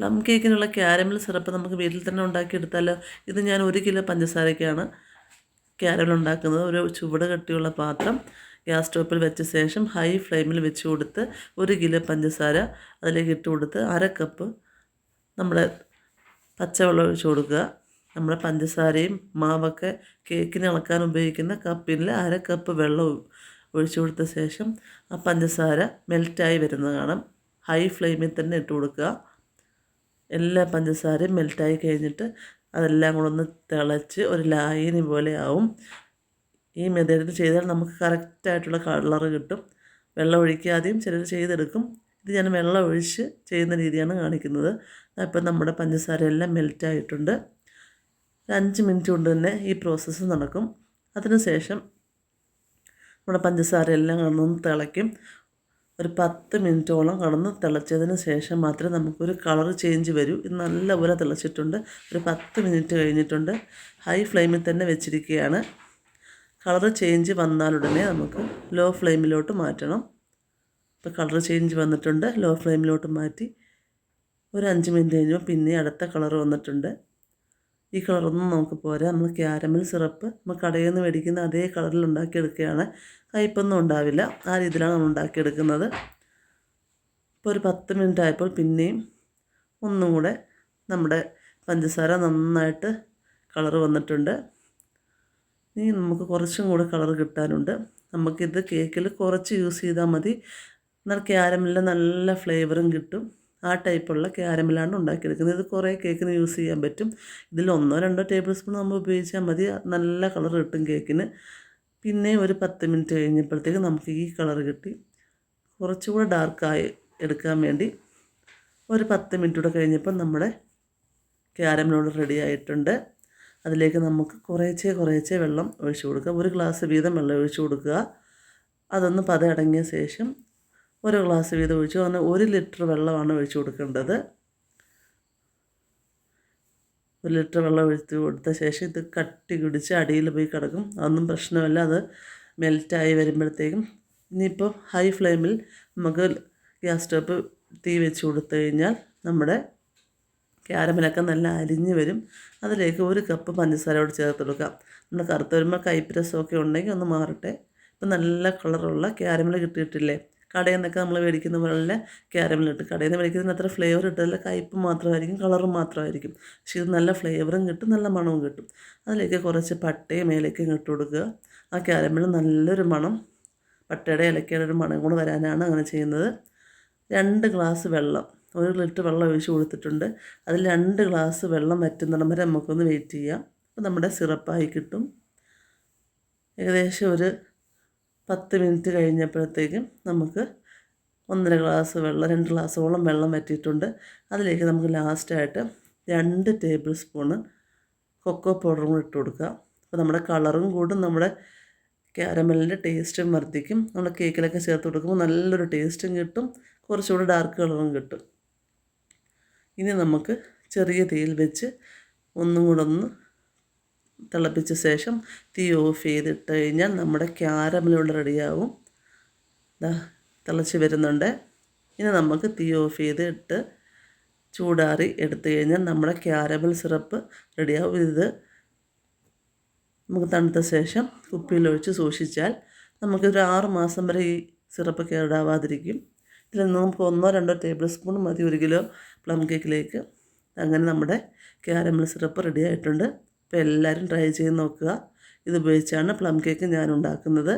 Plum കേക്കിനുള്ള caramel syrup നമുക്ക് വീട്ടിൽ തന്നെ ഉണ്ടാക്കിയെടുത്താലോ? ഇത് ഞാൻ ഒരു കിലോ പഞ്ചസാരയ്ക്കാണ് ക്യാരമൽ ഉണ്ടാക്കുന്നത്. ഒരു ചുവട് കട്ടിയുള്ള പാത്രം ഗ്യാസ് സ്റ്റോപ്പിൽ വെച്ച ശേഷം ഹൈ ഫ്ലെയിമിൽ വെച്ച് കൊടുത്ത് ഒരു കിലോ പഞ്ചസാര അതിലേക്ക് ഇട്ട് കൊടുത്ത് അര കപ്പ് നമ്മുടെ പച്ചവെള്ളം ഒഴിച്ച് കൊടുക്കുക. നമ്മുടെ പഞ്ചസാരയും മാവൊക്കെ കേക്കിന് ഇളക്കാൻ ഉപയോഗിക്കുന്ന കപ്പിൽ അര കപ്പ് വെള്ളം ഒഴിച്ചു കൊടുത്ത ശേഷം ആ പഞ്ചസാര മെൽറ്റായി വരുന്നത് കാണാം ഹൈ ഫ്ലെയിമിൽ തന്നെ ഇട്ട് കൊടുക്കുക. എല്ലാ പഞ്ചസാരയും മെൽറ്റായി കഴിഞ്ഞിട്ട് അതെല്ലാം കൂടെ ഒന്ന് തിളച്ച് ഒരു ലായനി പോലെ ആവും. ഈ മെത്തേഡിൽ ചെയ്താൽ നമുക്ക് കറക്റ്റായിട്ടുള്ള കളറ് കിട്ടും. വെള്ളം ഒഴിക്കാതെയും ചിലർ ചെയ്തെടുക്കും. ഇത് ഞാൻ വെള്ളം ഒഴിച്ച് ചെയ്യുന്ന രീതിയാണ് കാണിക്കുന്നത്. അപ്പം നമ്മുടെ പഞ്ചസാര എല്ലാം മെൽറ്റായിട്ടുണ്ട് ഒരു അഞ്ച് മിനിറ്റ് കൊണ്ട് തന്നെ ഈ പ്രോസസ്സ് നടക്കും. അതിനുശേഷം നമ്മുടെ പഞ്ചസാര എല്ലാം കടന്നൊന്ന് തിളയ്ക്കും. ഒരു പത്ത് മിനിറ്റോളം കടന്ന് തിളച്ചതിന് ശേഷം മാത്രമേ നമുക്കൊരു കളർ ചേഞ്ച് വരൂ. ഇത് നല്ലപോലെ തിളച്ചിട്ടുണ്ട്. ഒരു പത്ത് മിനിറ്റ് കഴിഞ്ഞിട്ടുണ്ട്. ഹൈ ഫ്ലെയിമിൽ തന്നെ വെച്ചിരിക്കുകയാണ്. കളർ ചേഞ്ച് വന്നാലുടനെ നമുക്ക് ലോ ഫ്ലെയിമിലോട്ട് മാറ്റണം. ഇപ്പോൾ കളർ ചേഞ്ച് വന്നിട്ടുണ്ട്. ലോ ഫ്ലെയിമിലോട്ട് മാറ്റി ഒരു അഞ്ച് മിനിറ്റ് കഴിഞ്ഞപ്പോൾ പിന്നെ അടുത്ത കളർ വന്നിട്ടുണ്ട്. ഈ കളറൊന്നും നമുക്ക് പോരാ. നമ്മൾ ക്യാരമൽ സിറപ്പ് നമ്മൾ കടയിൽ നിന്ന് മേടിക്കുന്ന അതേ കളറിൽ ഉണ്ടാക്കിയെടുക്കുകയാണ്. കയ്പൊന്നും ഉണ്ടാവില്ല. ആ രീതിയിലാണ് നമ്മൾ ഉണ്ടാക്കിയെടുക്കുന്നത്. ഇപ്പോൾ ഒരു പത്ത് മിനിറ്റ് ആയപ്പോൾ പിന്നെയും ഒന്നും കൂടെ നമ്മുടെ പഞ്ചസാര നന്നായിട്ട് കളർ വന്നിട്ടുണ്ട്. ഇനി നമുക്ക് കുറച്ചും കൂടെ കളർ കിട്ടാനുണ്ട്. നമുക്കിത് കേക്കിൽ കുറച്ച് യൂസ് ചെയ്താൽ മതി. എന്നാൽ ക്യാരമലിന്റെ നല്ല ഫ്ലേവറും കിട്ടും. ആ ടൈപ്പുള്ള ക്യാരമലാണ് ഉണ്ടാക്കിയെടുക്കുന്നത്. ഇത് കുറേ കേക്കിന് യൂസ് ചെയ്യാൻ പറ്റും. ഇതിൽ ഒന്നോ രണ്ടോ ടേബിൾ സ്പൂൺ നമ്മൾ ഉപയോഗിച്ചാൽ മതി. നല്ല കളർ കിട്ടും കേക്കിന്. പിന്നെ ഒരു പത്ത് മിനിറ്റ് കഴിഞ്ഞപ്പോഴത്തേക്ക് നമുക്ക് ഈ കളർ കിട്ടി. കുറച്ചുകൂടെ ഡാർക്കായി എടുക്കാൻ വേണ്ടി ഒരു പത്ത് മിനിറ്റ് കൂടെ കഴിഞ്ഞപ്പോൾ നമ്മുടെ ക്യാരമലോട് റെഡി ആയിട്ടുണ്ട്. അതിലേക്ക് നമുക്ക് കുറേച്ചേ കുറേച്ചേ വെള്ളം ഒഴിച്ചു കൊടുക്കുക. ഒരു ഗ്ലാസ് വീതം വെള്ളം ഒഴിച്ചു കൊടുക്കുക. അതൊന്ന് പതയടങ്ങിയ ശേഷം ഒരു ഗ്ലാസ് വീതം ഒഴിച്ചു അങ്ങനെ ഒരു ലിറ്റർ വെള്ളമാണ് ഒഴിച്ചു കൊടുക്കേണ്ടത്. ഒരു ലിറ്റർ വെള്ളം ഒഴിച്ച് കൊടുത്ത ശേഷം ഇത് കട്ടി കുടിച്ച് അടിയിൽ പോയി കിടക്കും. അതൊന്നും പ്രശ്നമല്ല അത് മെൽറ്റായി വരുമ്പോഴത്തേക്കും. ഇനിയിപ്പോൾ ഹൈ ഫ്ലെയിമിൽ നമുക്ക് ഗ്യാസ് സ്റ്റോപ്പ് തീ വെച്ച് കൊടുത്തു കഴിഞ്ഞാൽ നമ്മുടെ ക്യാരമലൊക്കെ നല്ല അലിഞ്ഞ് വരും. അതിലേക്ക് ഒരു കപ്പ് പഞ്ചസാര കൂടി ചേർത്ത് കൊടുക്കാം നമ്മൾ കറുത്ത് വരുമ്പോൾ കൈപ്പ് രസമൊക്കെ ഉണ്ടെങ്കിൽ ഒന്ന് മാറട്ടെ. ഇപ്പം നല്ല കളറുള്ള ക്യാരമൽ കിട്ടിയിട്ടില്ലേ? കടയിൽ നിന്നൊക്കെ നമ്മൾ മേടിക്കുന്ന പോലെ ക്യാരമലിട്ട് കടയിൽ നിന്ന് മേടിക്കുന്നതിന് അത്ര ഫ്ലേവർ ഇട്ടതല്ല. കയ്പ്പ് മാത്രമായിരിക്കും കളറും മാത്രമായിരിക്കും. പക്ഷെ ഇത് നല്ല ഫ്ലേവറും കിട്ടും നല്ല മണവും കിട്ടും. അതിലേക്ക് കുറച്ച് പട്ടയും ഏലക്കയും ഇട്ട് കൊടുക്കുക. ആ ക്യാരമൽ നല്ലൊരു മണം പട്ടയുടെ ഇലക്കയുടെ ഒരു മണം കൂടെ വരാനാണ് അങ്ങനെ ചെയ്യുന്നത്. രണ്ട് ഗ്ലാസ് വെള്ളം ഒരു ലിറ്റർ വെള്ളം ഒഴിച്ച് കൊടുത്തിട്ടുണ്ട്. അതിൽ രണ്ട് ഗ്ലാസ് വെള്ളം വറ്റുന്നിടം വരെ നമുക്കൊന്ന് വെയിറ്റ് ചെയ്യാം. അപ്പോൾ നമ്മുടെ സിറപ്പായി കിട്ടും. ഏകദേശം ഒരു പത്ത് മിനിറ്റ് കഴിഞ്ഞപ്പോഴത്തേക്കും നമുക്ക് ഒന്നര ഗ്ലാസ് വെള്ളം രണ്ട് ഗ്ലാസ്സോളം വെള്ളം വറ്റിയിട്ടുണ്ട്. അതിലേക്ക് നമുക്ക് ലാസ്റ്റായിട്ട് രണ്ട് ടേബിൾ സ്പൂണ് കൊക്കോ പൗഡറും കൂടി ഇട്ട് കൊടുക്കുക. അപ്പോൾ നമ്മുടെ കളറും കൂടും നമ്മുടെ ക്യാരമലിന്റെ ടേസ്റ്റും വർദ്ധിക്കും. നമ്മൾ കേക്കിലൊക്കെ ചേർത്ത് കൊടുക്കുമ്പോൾ നല്ലൊരു ടേസ്റ്റും കിട്ടും കുറച്ചുകൂടി ഡാർക്ക് കളറും കിട്ടും. ഇനി നമുക്ക് ചെറിയ തീയിൽ വെച്ച് ഒന്നും കൂടെ ഒന്ന് തിളപ്പിച്ച ശേഷം തീ ഓഫ് ചെയ്തിട്ട് കഴിഞ്ഞാൽ നമ്മുടെ ക്യാരമലോട് റെഡിയാവും. ഇതാ തിളച്ച് വരുന്നുണ്ട്. ഇനി നമുക്ക് തീ ഓഫ് ചെയ്തിട്ട് ചൂടാറി എടുത്തു കഴിഞ്ഞാൽ നമ്മുടെ ക്യാരമൽ സിറപ്പ് റെഡിയാവും. ഇത് നമുക്ക് തണുത്ത ശേഷം കുപ്പിയിലൊഴിച്ച് സൂക്ഷിച്ചാൽ നമുക്കൊരു ആറ് മാസം വരെ ഈ സിറപ്പ് കേടാവാതിരിക്കും. ഇതിൽ നമുക്ക് ഒന്നോ രണ്ടോ ടേബിൾ സ്പൂൺ മതി ഒരു കിലോ പ്ലം കേക്കിലേക്ക്. അങ്ങനെ നമ്മുടെ ക്യാരമൽ സിറപ്പ് റെഡി ആയിട്ടുണ്ട്. അപ്പോൾ എല്ലാവരും ട്രൈ ചെയ്ത് നോക്കുക. ഇത് ഉപയോഗിച്ചാണ് പ്ലം കേക്ക് ഞാൻ ഉണ്ടാക്കുന്നത്